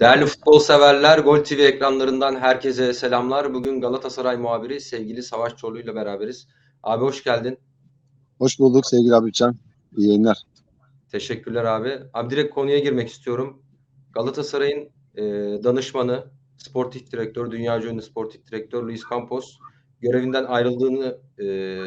Değerli futbol severler, Gol TV ekranlarından herkese selamlar. Bugün Galatasaray muhabiri sevgili Savaş Çorlu ile beraberiz. Abi hoş geldin. Hoş bulduk sevgili Abidcan. İyi yayınlar. Teşekkürler abi. Abi direkt konuya girmek istiyorum. Galatasaray'ın e, danışmanı, sportif direktör, dünya ünlü sportif direktör Luis Campos görevinden ayrıldığını e,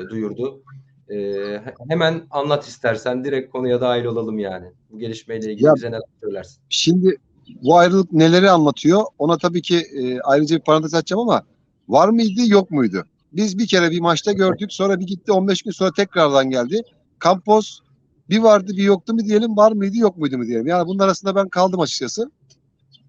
duyurdu. E, he- hemen anlat istersen. Direkt konuya dahil olalım yani. Bu gelişmeyle ilgili Ya- bize neler söylersin? Şimdi bu ayrılık neleri anlatıyor? Ona tabii ki e, ayrıca bir parantez açacağım ama var mıydı yok muydu? Biz bir kere bir maçta gördük. Sonra bir gitti 15 gün sonra tekrardan geldi. Campos bir vardı bir yoktu mu diyelim var mıydı yok muydu mu diyelim. Yani bunun arasında ben kaldım açıkçası.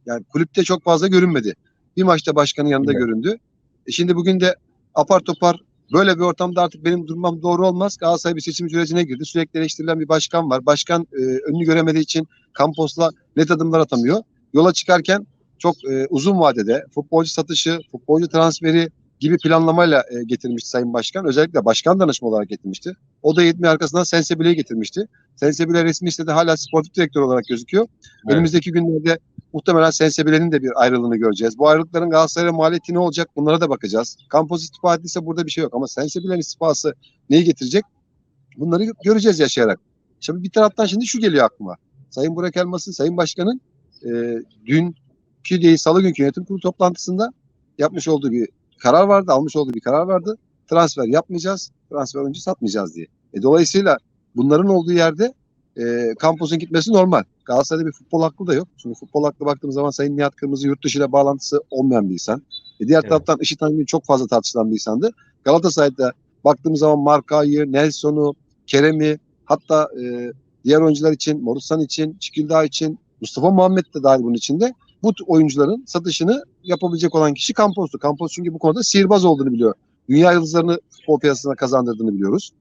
Yani kulüpte çok fazla görünmedi. Bir maçta başkanın yanında Evet. göründü. E şimdi bugün de apar topar böyle bir ortamda artık benim durmam doğru olmaz. Galatasaray bir seçim sürecine girdi. Sürekli eleştirilen bir başkan var. Başkan e, önünü göremediği için Campos'la net adımlar atamıyor. Yola çıkarken çok e, uzun vadede futbolcu satışı, futbolcu transferi gibi planlamayla e, getirmişti Sayın Başkan. Özellikle başkan danışma olarak getirmişti. O da yetmiyor arkasından Sensebile'yi getirmişti. Sensebile resmi sitede hala sportif direktör olarak gözüküyor. Evet. Önümüzdeki günlerde muhtemelen Sensebile'nin de bir ayrılığını göreceğiz. Bu ayrılıkların Galatasaray'a maliyeti ne olacak bunlara da bakacağız. Campos istifa ettiyse burada bir şey yok ama Sensebile'nin istifası neyi getirecek? Bunları göreceğiz yaşayarak. Şimdi bir taraftan şimdi şu geliyor aklıma. Sayın Burak Elmas'ın, Sayın Başkan'ın e, dünkü değil salı günkü yönetim kurulu toplantısında yapmış olduğu bir karar vardı, almış olduğu bir karar vardı. Transfer yapmayacağız, transfer oyuncu satmayacağız diye. E, dolayısıyla bunların olduğu yerde e, kampüsün gitmesi normal. Galatasaray'da bir futbol hakkı da yok. Şimdi futbol hakkı baktığımız zaman Sayın Nihat Kırmızı yurt dışı ile bağlantısı olmayan bir insan. E, diğer Evet. taraftan IŞİD Hanım'ın çok fazla tartışılan bir insandı. Galatasaray'da baktığımız zaman Marka'yı, Nelson'u, Kerem'i hatta e, diğer oyuncular için, Morusan için, Çikildağ için, Mustafa Muhammed de dahil bunun içinde bu oyuncuların satışını yapabilecek olan kişi Campos'tu. Campos çünkü bu konuda sihirbaz olduğunu biliyor. Dünya yıldızlarını futbol piyasasına kazandırdığını biliyoruz.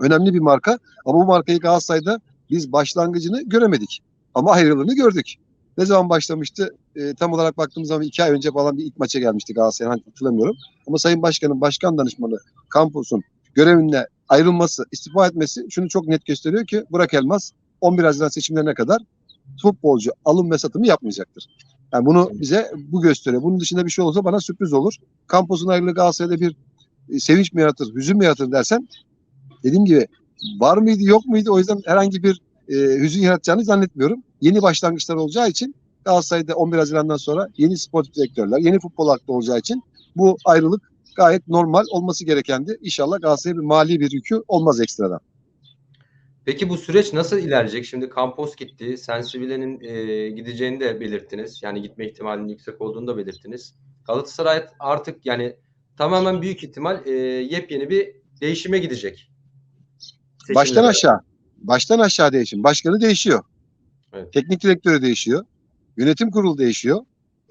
Önemli bir marka ama bu markayı Galatasaray'da biz başlangıcını göremedik. Ama ayrılığını gördük. Ne zaman başlamıştı? E, tam olarak baktığımız zaman iki ay önce falan bir ilk maça gelmişti Galatasaray'ın hatırlamıyorum. Ama Sayın Başkan'ın başkan danışmanı Campos'un görevinde ayrılması, istifa etmesi şunu çok net gösteriyor ki Burak Elmas 11 Haziran seçimlerine kadar futbolcu alım ve satımı yapmayacaktır. Yani bunu bize bu gösteriyor. Bunun dışında bir şey olursa bana sürpriz olur. Kampos'un ayrılığı Galatasaray'da bir e, sevinç mi yaratır, hüzün mü yaratır dersen dediğim gibi var mıydı yok muydu o yüzden herhangi bir e, hüzün yaratacağını zannetmiyorum. Yeni başlangıçlar olacağı için Galatasaray'da 11 Haziran'dan sonra yeni sportif direktörler, yeni futbol aklı olacağı için bu ayrılık gayet normal olması gerekendi. İnşallah Galatasaray'a bir mali bir yükü olmaz ekstradan. Peki bu süreç nasıl ilerleyecek? Şimdi Campos gitti. Sensibile'nin e, gideceğini de belirttiniz. Yani gitme ihtimalinin yüksek olduğunu da belirttiniz. Galatasaray artık yani tamamen büyük ihtimal e, yepyeni bir değişime gidecek. Baştan Seçimlere. aşağı. Baştan aşağı değişim. Başkanı değişiyor. Evet. Teknik direktörü değişiyor. Yönetim kurulu değişiyor.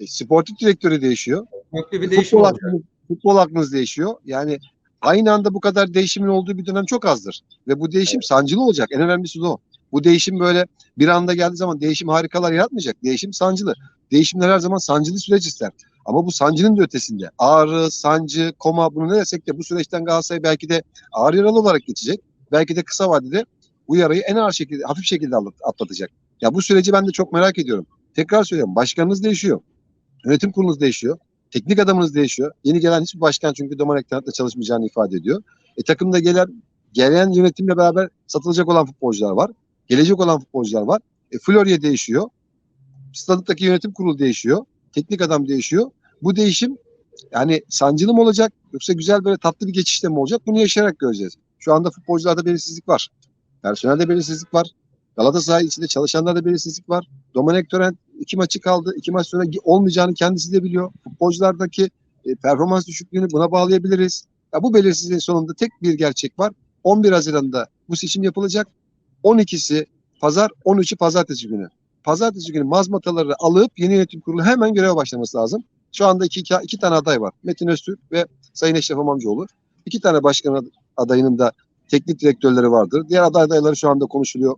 E, sportif direktörü değişiyor. Köklü bir değişim futbol, olacak. aklınız, futbol aklınız değişiyor. Yani aynı anda bu kadar değişimin olduğu bir dönem çok azdır. Ve bu değişim sancılı olacak. En önemlisi de o. Bu değişim böyle bir anda geldiği zaman değişim harikalar yaratmayacak. Değişim sancılı. Değişimler her zaman sancılı süreç ister. Ama bu sancının da ötesinde. Ağrı, sancı, koma bunu ne desek de bu süreçten Galatasaray belki de ağır yaralı olarak geçecek. Belki de kısa vadede bu yarayı en ağır şekilde, hafif şekilde atlat- atlatacak. Ya bu süreci ben de çok merak ediyorum. Tekrar söylüyorum. Başkanınız değişiyor. Yönetim kurulunuz değişiyor. Teknik adamınız değişiyor. Yeni gelen hiçbir başkan çünkü Domanek Tanat'la çalışmayacağını ifade ediyor. E takımda gelen gelen yönetimle beraber satılacak olan futbolcular var. Gelecek olan futbolcular var. E Florya değişiyor. Stadıktaki yönetim kurulu değişiyor. Teknik adam değişiyor. Bu değişim yani sancılı mı olacak yoksa güzel böyle tatlı bir geçişte mi olacak? Bunu yaşayarak göreceğiz. Şu anda futbolcularda belirsizlik var. Personelde belirsizlik var. Galatasaray içinde çalışanlarda belirsizlik var. Domenek Torrent iki maçı kaldı. İki maç sonra olmayacağını kendisi de biliyor. Futbolculardaki e, performans düşüklüğünü buna bağlayabiliriz. Ya bu belirsizliğin sonunda tek bir gerçek var. 11 Haziran'da bu seçim yapılacak. 12'si pazar, 13'ü pazartesi günü. Pazartesi günü mazmataları alıp yeni yönetim kurulu hemen göreve başlaması lazım. Şu anda iki, iki, tane aday var. Metin Öztürk ve Sayın Eşref Amamcıoğlu. İki tane başkan adayının da teknik direktörleri vardır. Diğer aday adayları şu anda konuşuluyor.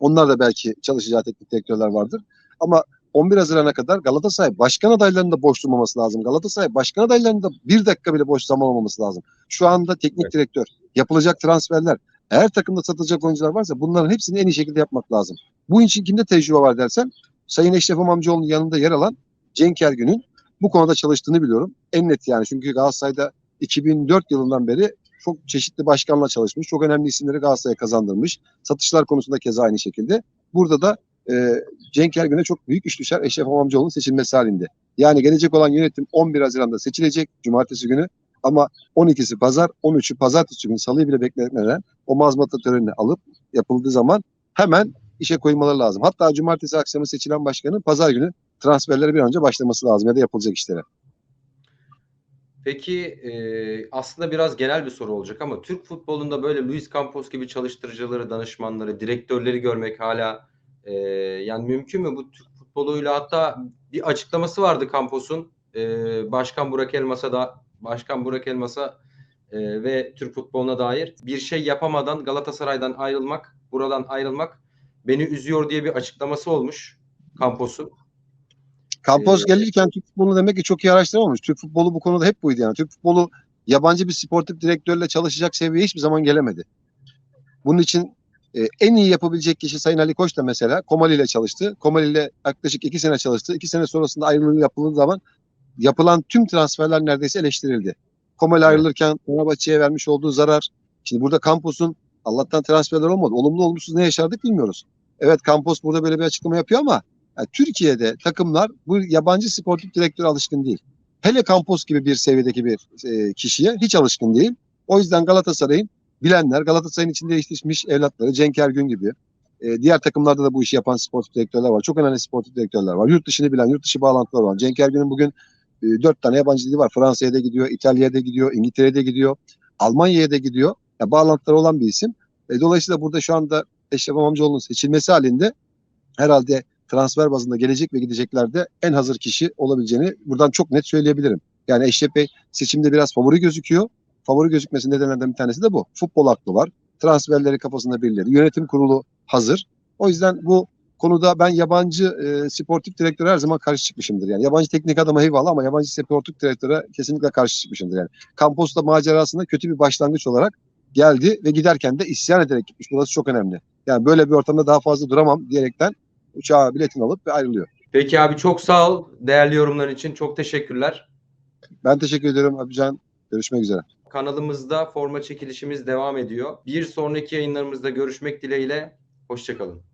Onlar da belki çalışacağı teknik direktörler vardır. Ama 11 Haziran'a kadar Galatasaray başkan adaylarının da boş durmaması lazım. Galatasaray başkan adaylarının da bir dakika bile boş zaman olmaması lazım. Şu anda teknik Evet. direktör, yapılacak transferler, eğer takımda satılacak oyuncular varsa bunların hepsini en iyi şekilde yapmak lazım. Bu için kimde tecrübe var dersen Sayın Eşref İmamcıoğlu'nun yanında yer alan Cenk Ergün'ün bu konuda çalıştığını biliyorum. En net yani çünkü Galatasaray'da 2004 yılından beri çok çeşitli başkanla çalışmış. Çok önemli isimleri Galatasaray'a kazandırmış. Satışlar konusunda keza aynı şekilde. Burada da e, Cenk Ergün'e çok büyük iş düşer Eşref İmamcıoğlu'nun seçilmesi halinde. Yani gelecek olan yönetim 11 Haziran'da seçilecek Cumartesi günü ama 12'si pazar, 13'ü pazartesi günü salıyı bile bekletmeden o mazmata törenini alıp yapıldığı zaman hemen işe koymaları lazım. Hatta cumartesi akşamı seçilen başkanın pazar günü transferlere bir an önce başlaması lazım ya da yapılacak işlere. Peki e, aslında biraz genel bir soru olacak ama Türk futbolunda böyle Luis Campos gibi çalıştırıcıları, danışmanları, direktörleri görmek hala e, yani mümkün mü bu Türk futboluyla hatta bir açıklaması vardı Campos'un e, Başkan Burak Elmas'a da Başkan Burak Elmas'a e, ve Türk futboluna dair bir şey yapamadan Galatasaray'dan ayrılmak, buradan ayrılmak beni üzüyor diye bir açıklaması olmuş Campos'un. Campos Ee, gelirken Türk futbolunu demek ki çok iyi araştıramamış. Türk futbolu bu konuda hep buydu yani. Türk futbolu yabancı bir sportif direktörle çalışacak seviyeye hiçbir zaman gelemedi. Bunun için e, en iyi yapabilecek kişi Sayın Ali Koç da mesela Komali ile çalıştı. Komali ile yaklaşık iki sene çalıştı. İki sene sonrasında ayrılığı yapıldığı zaman yapılan tüm transferler neredeyse eleştirildi. Komali ayrılırken Fenerbahçe'ye vermiş olduğu zarar. Şimdi burada Campos'un Allah'tan transferler olmadı. Olumlu olumsuz ne yaşardık bilmiyoruz. Evet Campos burada böyle bir açıklama yapıyor ama yani Türkiye'de takımlar bu yabancı sportif direktöre alışkın değil. Hele Campos gibi bir seviyedeki bir e, kişiye hiç alışkın değil. O yüzden Galatasaray'ın bilenler, Galatasaray'ın içinde yetişmiş evlatları, Cenk Ergün gibi, e, diğer takımlarda da bu işi yapan sportif direktörler var. Çok önemli sportif direktörler var. Yurt dışını bilen, yurt dışı bağlantılar var. Cenk Ergün'ün bugün e, dört tane yabancı dili var. Fransa'ya da gidiyor, İtalya'ya da gidiyor, İngiltere'ye de gidiyor, Almanya'ya da gidiyor. Ya, bağlantıları olan bir isim. E, dolayısıyla burada şu anda Eşref Amamcıoğlu'nun seçilmesi halinde herhalde transfer bazında gelecek ve gideceklerde en hazır kişi olabileceğini buradan çok net söyleyebilirim. Yani Eşref Bey seçimde biraz favori gözüküyor. Favori gözükmesinin nedenlerinden bir tanesi de bu. Futbol aklı var. Transferleri kafasında birileri. Yönetim kurulu hazır. O yüzden bu konuda ben yabancı e, sportif direktöre her zaman karşı çıkmışımdır. Yani yabancı teknik adama eyvallah ama yabancı sportif direktöre kesinlikle karşı çıkmışımdır. Yani Campos da macerasında kötü bir başlangıç olarak geldi ve giderken de isyan ederek gitmiş. Burası çok önemli. Yani böyle bir ortamda daha fazla duramam diyerekten uçağa biletini alıp ve ayrılıyor. Peki abi çok sağ ol değerli yorumlar için. Çok teşekkürler. Ben teşekkür ediyorum Abican. Görüşmek üzere. Kanalımızda forma çekilişimiz devam ediyor. Bir sonraki yayınlarımızda görüşmek dileğiyle. Hoşçakalın.